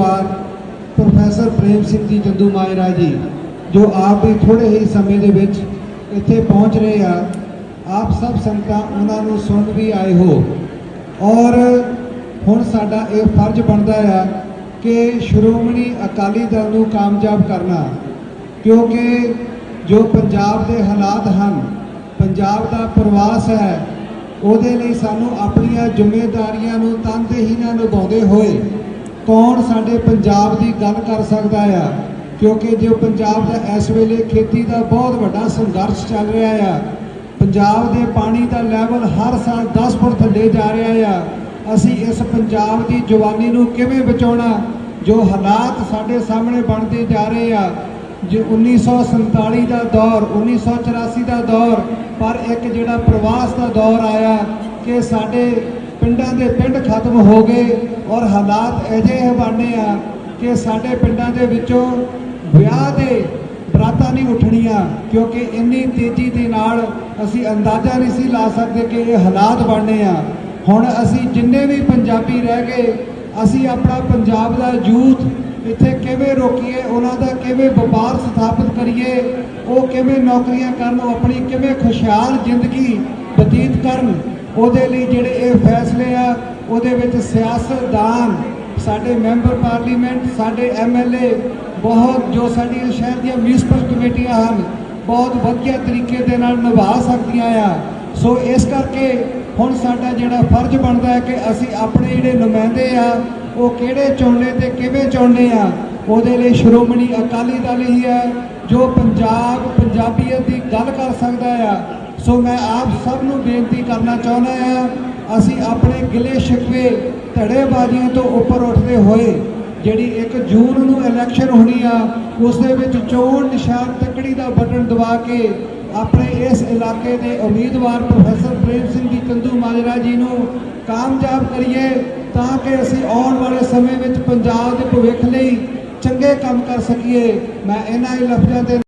ਉਮੀਦਵਾਰ ਪ੍ਰੋਫੈਸਰ ਪ੍ਰੇਮ ਸਿੰਘ ਜੀ ਚੰਦੂ ਮਾਜਰਾ ਜੀ, ਜੋ ਆਪ ਵੀ ਥੋੜੇ ਹੀ ਸਮੇਂ ਦੇ ਵਿੱਚ ਇੱਥੇ ਪਹੁੰਚ ਰਹੇ ਆ। ਆਪ ਸਭ ਸੰਗਤਾਂ, ਉਹਨਾਂ ਨੂੰ ਸੁਣ ਵੀ ਆਏ ਹੋ। ਔਰ ਹੁਣ ਸਾਡਾ ਇਹ ਫਰਜ਼ ਬਣਦਾ ਆ ਕਿ ਸ਼੍ਰੋਮਣੀ ਅਕਾਲੀ ਦਲ ਨੂੰ ਕਾਮਯਾਬ ਕਰਨਾ। ਕਿਉਂਕਿ ਜੋ ਪੰਜਾਬ ਦੇ ਹਾਲਾਤ ਹਨ, ਪੰਜਾਬ ਦਾ ਪ੍ਰਵਾਸ ਹੈ, ਉਹਦੇ ਲਈ ਸਾਨੂੰ ਆਪਣੀਆਂ ਜ਼ਿੰਮੇਵਾਰੀਆਂ ਨੂੰ ਤਨਦੇਹੀ ਨਾਲ ਨਿਭਾਉਂਦੇ ਹੋਏ ਕੌਣ ਸਾਡੇ ਪੰਜਾਬ ਦੀ ਗੱਲ ਕਰ ਸਕਦਾ ਆ? ਕਿਉਂਕਿ ਜੋ ਪੰਜਾਬ ਦਾ ਇਸ ਵੇਲੇ ਖੇਤੀ ਦਾ ਬਹੁਤ ਵੱਡਾ ਸੰਘਰਸ਼ ਚੱਲ ਰਿਹਾ ਆ, ਪੰਜਾਬ ਦੇ ਪਾਣੀ ਦਾ ਲੈਵਲ ਹਰ ਸਾਲ 10 ਫੁੱਟ ਥੱਲੇ ਜਾ ਰਿਹਾ ਆ, ਅਸੀਂ ਇਸ ਪੰਜਾਬ ਦੀ ਜਵਾਨੀ ਨੂੰ ਕਿਵੇਂ ਬਚਾਉਣਾ? ਜੋ ਹਾਲਾਤ ਸਾਡੇ ਸਾਹਮਣੇ ਬਣਦੇ ਜਾ ਰਹੇ ਆ, ਜੋ 1947 ਦਾ ਦੌਰ 1984 ਦਾ ਦੌਰ, ਪਰ ਇੱਕ ਜਿਹੜਾ ਪ੍ਰਵਾਸ ਦਾ ਦੌਰ ਆਇਆ ਕਿ ਸਾਡੇ ਪਿੰਡਾਂ ਦੇ ਪਿੰਡ ਖਤਮ ਹੋ ਗਏ ਔਰ ਹਾਲਾਤ ਅਜਿਹੇ ਬਣੇ ਆ ਕਿ ਸਾਡੇ ਪਿੰਡਾਂ ਦੇ ਵਿੱਚੋਂ ਵਿਆਹ ਦੇ ਬਰਾਤਾਂ ਨਹੀਂ ਉੱਠਣੀਆਂ, ਕਿਉਂਕਿ ਇੰਨੀ ਤੇਜ਼ੀ ਦੇ ਨਾਲ ਅਸੀਂ ਅੰਦਾਜ਼ਾ ਨਹੀਂ ਸੀ ਲਾ ਸਕਦੇ ਕਿ ਇਹ ਹਾਲਾਤ ਬਣਨੇ ਆ। ਹੁਣ ਅਸੀਂ ਜਿੰਨੇ ਵੀ ਪੰਜਾਬੀ ਰਹਿ ਗਏ, ਅਸੀਂ ਆਪਣਾ ਪੰਜਾਬ ਦਾ ਯੂਥ ਇੱਥੇ ਕਿਵੇਂ ਰੋਕੀਏ, ਉਹਨਾਂ ਦਾ ਕਿਵੇਂ ਵਪਾਰ ਸਥਾਪਿਤ ਕਰੀਏ, ਉਹ ਕਿਵੇਂ ਨੌਕਰੀਆਂ ਕਰਨ, ਉਹ ਆਪਣੀ ਕਿਵੇਂ ਖੁਸ਼ਹਾਲ ਜ਼ਿੰਦਗੀ ਬਤੀਤ ਕਰਨ ਉਹਦੇ ਲਈ ਜਿਹੜੇ ਇਹ ਫੈਸਲੇ ਆ, ਉਹਦੇ ਵਿੱਚ ਸਿਆਸਤਦਾਨ, ਸਾਡੇ ਮੈਂਬਰ ਪਾਰਲੀਮੈਂਟ, ਸਾਡੇ ਐਮਐਲਏ ਬਹੁਤ ਜੋ ਸਾਡੀਆਂ ਸ਼ਹਿਰ ਦੀਆਂ ਮਿਊਨਿਸਪਲ ਕਮੇਟੀਆਂ ਹਨ, ਬਹੁਤ ਵਧੀਆ ਤਰੀਕੇ ਦੇ ਨਾਲ ਨਿਭਾ ਸਕਦੀਆਂ ਆ। ਸੋ ਇਸ ਕਰਕੇ ਹੁਣ ਸਾਡਾ ਜਿਹੜਾ ਫਰਜ਼ ਬਣਦਾ ਹੈ ਕਿ ਅਸੀਂ ਆਪਣੇ ਜਿਹੜੇ ਨੁਮਾਇੰਦੇ ਆ, ਉਹ ਕਿਹੜੇ ਚੁਣਨੇ ਤੇ ਕਿਵੇਂ ਚੁਣਨੇ ਆ, ਉਹਦੇ ਲਈ ਸ਼੍ਰੋਮਣੀ ਅਕਾਲੀ ਦਲ ਹੀ ਹੈ, ਜੋ ਪੰਜਾਬ ਪੰਜਾਬੀਅਤ ਦੀ ਗੱਲ ਕਰ ਸਕਦਾ ਆ। ਸੋ ਮੈਂ ਆਪ ਸਭ ਨੂੰ ਬੇਨਤੀ ਕਰਨਾ ਚਾਹੁੰਦਾ ਹਾਂ, ਅਸੀਂ ਆਪਣੇ ਗਿਲੇ ਸ਼ਿਕਵੇ ਧੜੇਬਾਜ਼ੀਆਂ ਤੋਂ ਉੱਪਰ ਉੱਠਦੇ ਹੋਏ ਜਿਹੜੀ 1 ਜੂਨ ਨੂੰ ਇਲੈਕਸ਼ਨ ਹੋਣੀ ਆ, ਉਸ ਦੇ ਵਿੱਚ ਚੋਣ ਨਿਸ਼ਾਨ ਤੱਕੜੀ ਦਾ ਬਟਨ ਦਬਾ ਕੇ ਆਪਣੇ ਇਸ ਇਲਾਕੇ ਦੇ ਉਮੀਦਵਾਰ ਪ੍ਰੋਫੈਸਰ ਪ੍ਰੇਮ ਸਿੰਘ ਜੀ ਕੰਦੂ ਮਾਜਰਾ ਜੀ ਨੂੰ ਕਾਮਯਾਬ ਕਰੀਏ ਤਾਂ ਕਿ ਅਸੀਂ ਆਉਣ ਵਾਲੇ ਸਮੇਂ ਵਿੱਚ ਪੰਜਾਬ ਦੇ ਭਵਿੱਖ ਲਈ ਚੰਗੇ ਕੰਮ ਕਰ ਸਕੀਏ। ਮੈਂ ਇਹਨਾਂ ਹੀ ਲਫ਼ਜ਼ਾਂ 'ਤੇ